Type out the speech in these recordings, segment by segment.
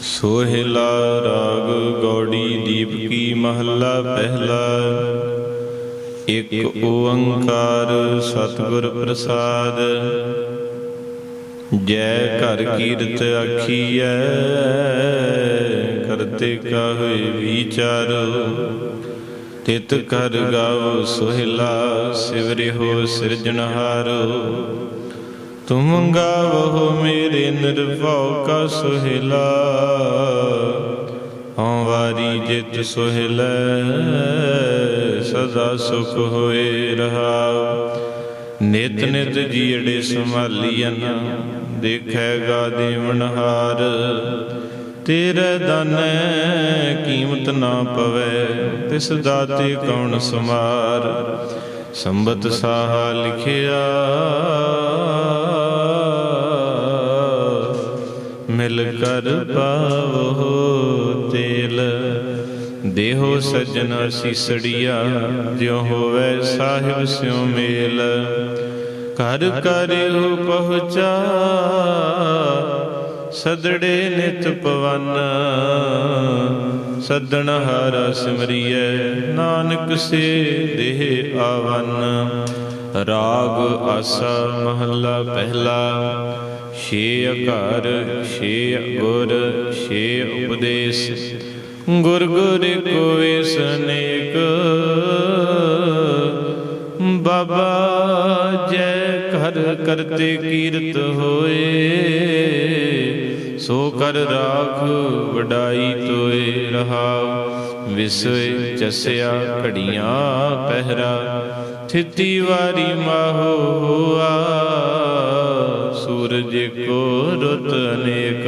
ਸੋਹਿਲਾ ਰਾਗ ਗੌੜੀ ਦੀਪਕੀ ਮਹੱਲਾ ਪਹਿਲਾ। ਇੱਕ ਓੰਕਾਰ ਸਤਿਗੁਰ ਪ੍ਰਸਾਦ। ਜੈ ਘਰ ਕੀਰਤ ਆਖੀਐ, ਕਰਤੇ ਕਾ ਹੋਏ ਵਿਚਾਰੋ। ਤਿਤ ਕਰ ਗਾਵ ਸੋਹਿਲਾ ਸਿਵਰਿਓ ਸਿਰਜਣਹਾਰੋ। ਤੁਮ ਗਾਵੋ ਮੇਰੇ ਨਿਰਭਉ ਕਾ ਸੁਹਿਲਾ ਹਉ ਵਾਰੀ ਜਿਤ ਸੁਹਿਲੈ ਸਦਾ ਸੁਖ ਹੋਏ ਰਹਾਉ ਨਿਤ ਨਿਤ ਜੀੜੇ ਸੰਭਾਲੀਐਨ ਦੇਖੈਗਾ ਦੇਵਨਹਾਰ ਤੇਰੇ ਦਾਨੈ ਕੀਮਤ ਨਾ ਪਵੈ ਤਿਸ ਦਾਤੇ ਕੌਣ ਸਮਾਰ ਸੰਬਤ ਸਾਹਾ ਲਿਖਿਆ ਮਿਲ ਕਰ ਪਾਵੋ ਤੇਲ। ਦੇਹੋ ਸਜਣ ਸੀਸੜੀਆ, ਜਿਉ ਹੋਵੇ ਸਾਹਿਬ ਸਿਉ ਮੇਲ। ਘਰ ਕਰਿਓ ਪਹੁੰਚਾ, ਸਦੜੇ ਨਿਤ ਪਵਨ। ਸਦਣ ਹਾਰਾ ਸਿਮਰੀਐ, ਨਾਨਕ ਸੇ ਦੇਹ ਆਵਨ। ਰਾਗ ਆਸਾ ਮਹੱਲਾ ਪਹਿਲਾ। ਛੇ ਅਕਾਰ, ਛੇ ਗੁਰ, ਛੇ ਉਪਦੇਸ਼। ਗੁਰ ਗੁਰ ਕੋਇ ਸਨੇਕ। ਬਾਬਾ ਜੈ ਘਰ ਕਰਤੇ ਕੀਰਤ ਹੋਏ। ਸੋ ਕਰ ਰਾਖ ਵਡਾਈ ਤੋਏ ਰਹਾਉ ਵਿਸਵੇ ਚਸਿਆ ਘੜੀਆਂ ਪਹਿਰਾ। ਥਿਤੀ ਵਾਰੀ ਮਾਹੋ ਹੋਆ ਸੂਰਜ ਕੋ ਰੁੱਤ ਅਨੇਕ।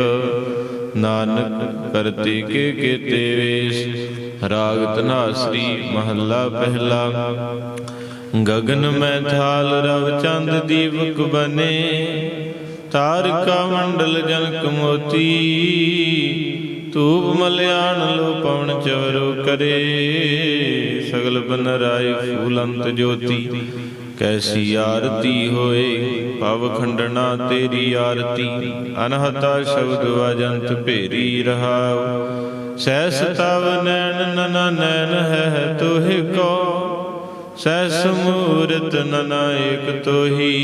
ਨਾਨਕ ਕਰਤੇ ਕੇ ਕੀਤੇ ਵੇਸ਼, ਰਾਗ ਤਨਾਸਰੀ ਮਹੱਲਾ ਪਹਿਲਾ। ਗਗਨ ਮੈਂ ਥਾਲ ਰਵ ਚੰਦ ਦੀਵਕ ਬਨੇ, ਤਾਰਿਕਾ ਮੰਡਲ ਜਨਕ ਮੋਤੀ। ਧੂਪ ਮਲਿਆਣ ਲੋ ਪਵਨ ਚਵਰੋ ਕਰੇ, ਸਗਲ ਬਨ ਰਾਏ ਫੂਲੰਤ ਜੋਤੀ। ਕੈਸੀ ਆਰਤੀ ਹੋਏ, ਭਵ ਖੰਡਣਾ ਤੇਰੀ ਆਰਤੀ। ਅਨਹਤਾ ਸ਼ਬਦ ਵਜੰਤ ਭੇਰੀ ਰਹਾਉ। ਸਹਿਸ ਤਵ ਨੈਣ ਨਨ ਨੈਣ ਹੈ ਤੋਹਿ ਕੋ। ਸਹਿਸ ਮੂਰਤ ਨਨ ਏਕ ਤੋਹੀ,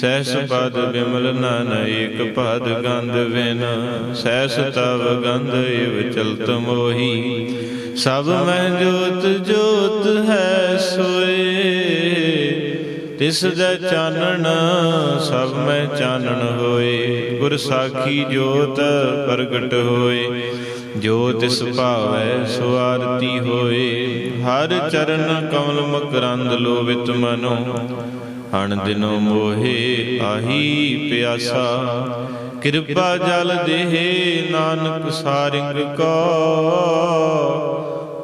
ਸਹਿਸ ਪਦ ਬਿਮਲ ਨਨ ਪਦ ਗੰਧ ਵਿਨ ਸਹਿਸ ਤਵ ਗੰਧ ਏਵ ਚਲਤ ਮੋਹੀ। ਸਭ ਮੈਂ ਜੋਤ ਜੋਤ ਹੈ ਸੋਏ, ਤਿਸ ਦਾ ਚਾਨਣ ਸਭ ਮੈਂ ਚਾਨਣ ਹੋਏ। ਗੁਰ ਸਾਖੀ ਜੋਤ ਪ੍ਰਗਟ ਹੋਏ। ਜੋ ਤਿਸ ਭਾਵੈ ਸੋ ਆਰਤੀ ਹੋਏ। ਹਰ ਚਰਨ ਕਮਲ ਮਕਰੰਦ ਲੋਭਿਤ ਮਨੋ। ਹਣ ਦਿਨੋ ਮੋਹੇ ਆਹੀ ਪਿਆਸਾ। ਕਿਰਪਾ ਜਲ ਦੇਹ ਨਾਨਕ ਸਾਰਿੰਗ ਕੋ।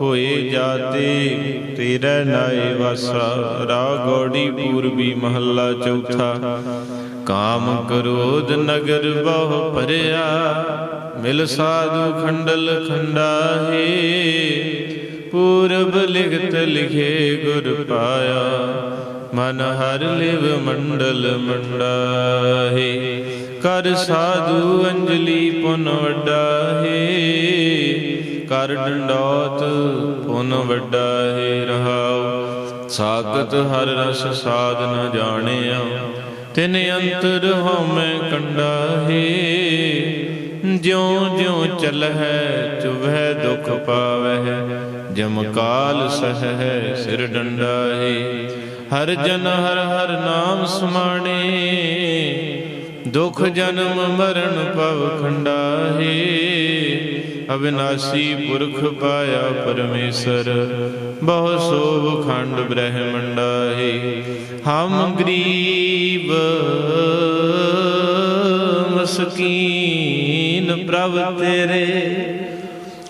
ਹੋਏ ਜਾਤੇ ਤੇਰੇ ਨਾਏ ਵਾਸਾ। ਰਾਗੋੜੀ ਪੂਰਬੀ ਮਹੱਲਾ ਚੌਥਾ। ਕਾਮ ਕਰੋਧ ਨਗਰ ਬਹੁ ਭਰਿਆ। ਮਿਲ ਸਾਧੂ ਖੰਡਲ ਖੰਡਾਹੇ, ਪੂਰਬ ਲਿਖਤ ਲਿਖੇ ਗੁਰ ਪਾਇਆ, ਮਨ ਹਰ ਲਿਵ ਮੰਡਲ ਮੰਡਾਹੇ। ਕਰ ਸਾਧੂ ਅੰਜਲੀ ਪੁਨ ਵੱਡਾਹੇ, ਕਰ ਡੰਡੋਤ ਪੁਨ ਵੱਡਾ ਹੈ ਰਹਾਉ। ਸਾਖਤ ਹਰ ਰਸ ਸਾਧ ਨ ਜਾਣਿਆ, ਤਿਨ ਅੰਤਰ ਹਉਮੈ ਕੰਡਾ ਹੈ ਜਿਉ ਜਿਉ ਚਲਹਿ ਚੁਭੈ ਦੁਖ ਪਾਵਹਿ, ਜਮ ਕਾਲ ਸਹੈ ਸਿਰ ਡੰਡਾ ਹੈ ਹਰ ਜਨ ਹਰ ਹਰ ਨਾਮ ਸਮਾਣੇ, ਦੁਖ ਜਨਮ ਮਰਨ ਪਵ ਖੰਡਾ ਹੈ ਅਬਿਨਾਸੀ ਪੁਰਖ ਪਾਇਆ ਪਰਮੇਸ਼ਰ, ਬਹੁ ਸੋਭ ਖੰਡ ਬ੍ਰਹਮੰਡਾ ਹੈ ਹਮ ਗਰੀਬ, ਮਸਕੀਨ ਪ੍ਰਭ ਤੇਰੇ।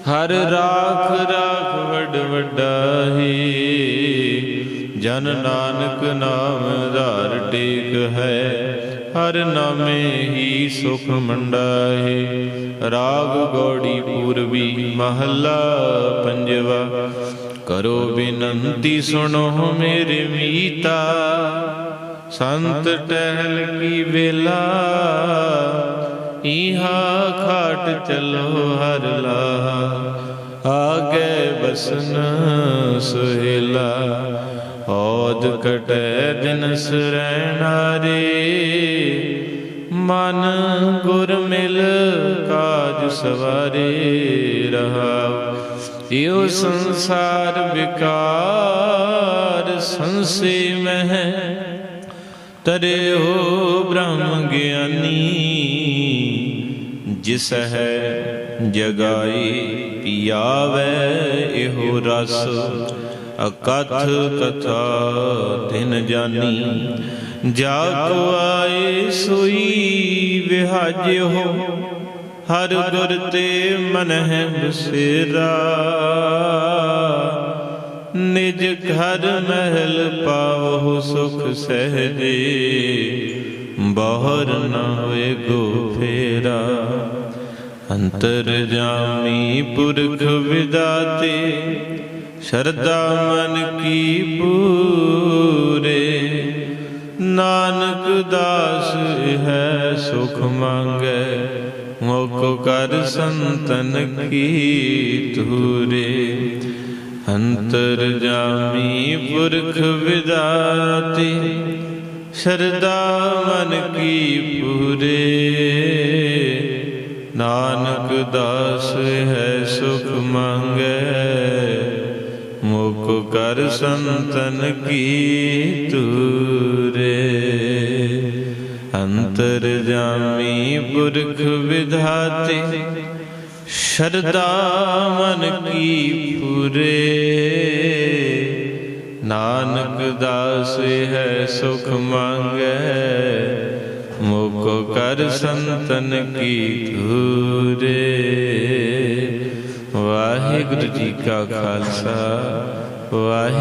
ਹਰ ਰਾਖ ਰਾਖ ਵਡ ਵੱਡਾ ਹੈ ਜਨ ਨਾਨਕ ਨਾਮ ਧਾਰ ਟੇਕ ਹੈ, ਹਰ ਨਾਮੇ ਹੀ ਸੁਖ ਮੰਡਾ ਹੈ ਰਾਗ ਗੌੜੀ ਪੂਰਬੀ ਮਹੱਲਾ ਪੰਜਵਾ। ਕਰੋ ਬਿਨੰਤੀ ਸੁਣੋ ਮੇਰੇ ਮੀਤਾ। ਸੰਤ ਟਹਿਲ ਕੀ ਵੇਲਾ। ਈਹਾ ਖਾਟ ਚਲੋ ਹਰ ਲਾਹਾ, ਆਗੇ ਬਸਨ ਸੁਹੇਲਾ। ਔਦ ਕਟੈ ਦਿਨਸ ਰਹਿਣਾਰੇ ਮਨ ਗੁਰ ਮਿਲ ਕਾਜ ਸਵਾਰੇ ਰਹਾ। ਇਉ ਸੰਸਾਰ ਵਿਕਾਰ ਸੰਸੇ ਮਹਿ ਤਰੇ ਹੋ ਬ੍ਰਹਮ ਗਿਆਨੀ। ਜਿਸ ਹੈ ਜਗਾਈ ਪਿਆਵੇ, ਇਹੋ ਰਸ ਅਕਥ ਕਥਾ ਤਿਨ ਜਾਨੀ। ਜਾ ਕੋ ਆਏ ਸੋਈ ਵਿਹਾਜਿਓ, ਹਰ ਗੁਰ ਤੇ ਮਨ ਹੈ ਬਸੇਰਾ। ਨਿਜ ਘਰ ਮਹਿਲ ਪਾਵਹੁ ਸੁਖ ਸਹਜੇ, ਬਾਹਰ ਨਾ ਹੋਏ ਗੋ ਫੇਰਾ। ਅੰਤਰ ਜਾਮੀ ਪੁਰਖ ਵਿਦਾਤੇ ਸ਼ਰਦਾ ਮਨ ਕੀ ਪੂਰੇ। ਨਾਨਕ ਦਾਸ ਹੈ ਸੁਖ ਮੰਗੈ ਮੋਕ ਕਰ ਸੰਤਨ ਕੀ ਤੂਰੇ ਅੰਤਰ ਜਾਮੀ ਪੁਰਖ ਵਿਦਾਤੇ ਸ਼ਰਦਾ ਮਨ ਕੀ ਪੂਰੇ। ਦਾਸ ਹੈ, ਸੁਖ ਮੰਗੈ। ਮੁਖ ਕਰ ਸੰਤਨ ਕੀ ਤੂਰੇ ਅੰਤਰ ਜਾਮੀ ਪੁਰਖ ਵਿਧਾਤੇ ਸ਼ਰਦਾ ਮਨ ਕੀ ਪੂਰੇ। ਨਾਨਕ ਦਾਸ ਹੈ, ਸੁਖ ਮੰਗੈ। ਮੁਖ ਕਰ ਸੰਤਨ ਕੀ ਧੂਰੇ। ਵਾਹਿਗੁਰੂ ਜੀ ਕਾ ਖਾਲਸਾ ਵਾਹਿ